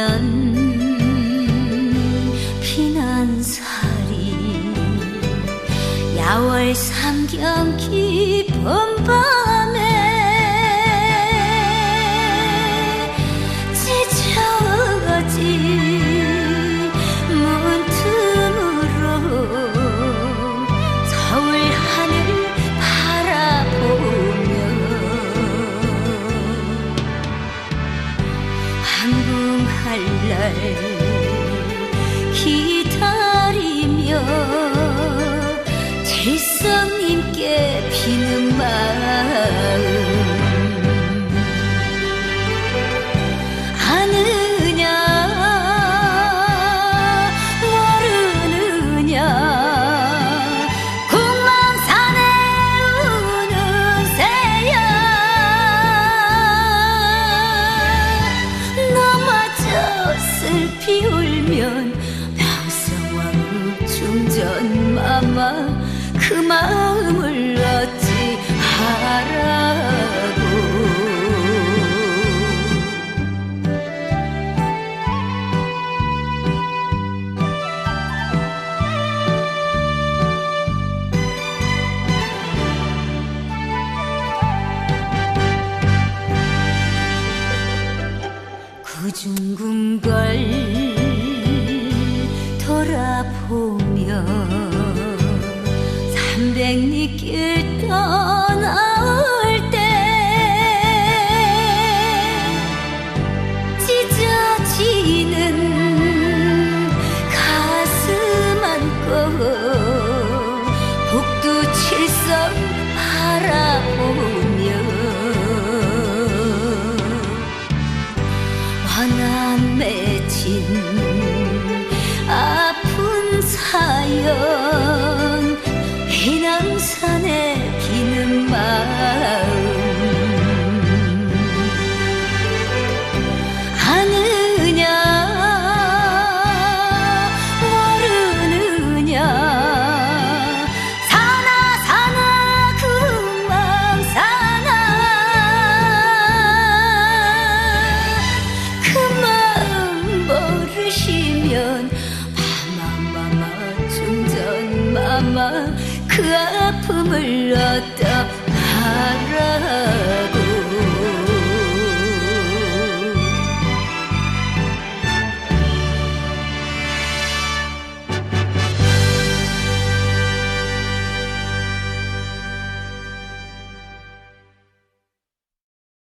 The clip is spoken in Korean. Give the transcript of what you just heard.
물론 피난살이 야월 삼경 깊은 밤 기다리며 질성님께 비는 마 중전마마 그 마음을 어찌 하라고. 구중궁걸 돌아보며 삼백리 길 떠나올 때 찢어지는 가슴 안고 북두 칠성 바라보며 화난 맺힌 아픈 사연 희낭산에 비는 마음. 아느냐 모르느냐. 사나 사나 금방 사나. 그 마음 모르시면 마마마마 중전 마마 그 아픔을 어떠 알아